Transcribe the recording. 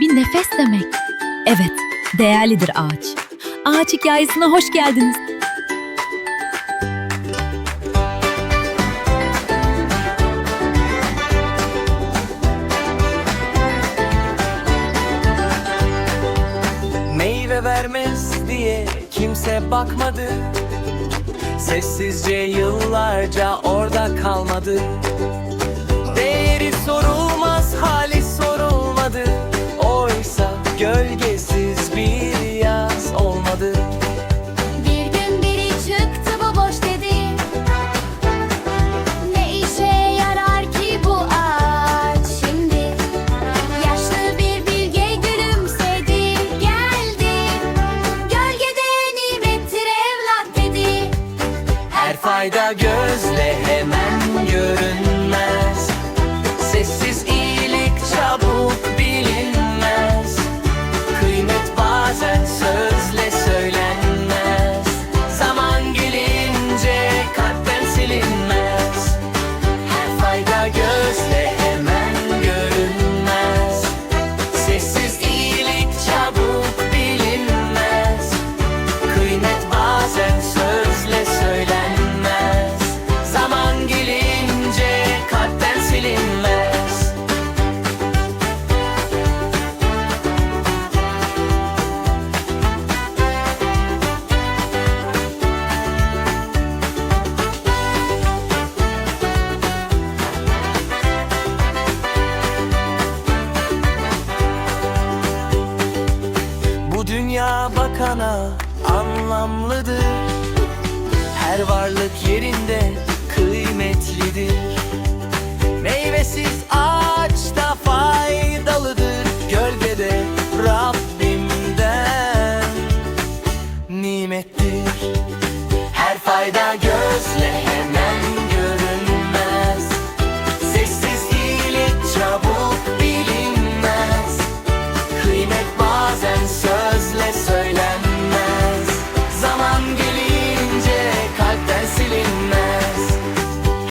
bir nefes demek. Evet, değerlidir ağaç. Ağaç hikayesine hoş geldiniz. Meyve vermez diye kimse bakmadı Sessizce yıllarca orada kalmadı gölgesiz bir yaz olmadı. Bir gün biri çıktı bu boş dedi. Ne işe yarar ki bu ağaç şimdi? Yaşlı bir bilge gülümsedi geldi. Gölgede nimettir evlat dedi. Her fayda gözle hemen görünmez bakana anlamlıdır. Her varlık yerinde kıymetlidir. Meyvesiz ağaç da faydalıdır. Gölgede Rabbimden nimettir. Her fayda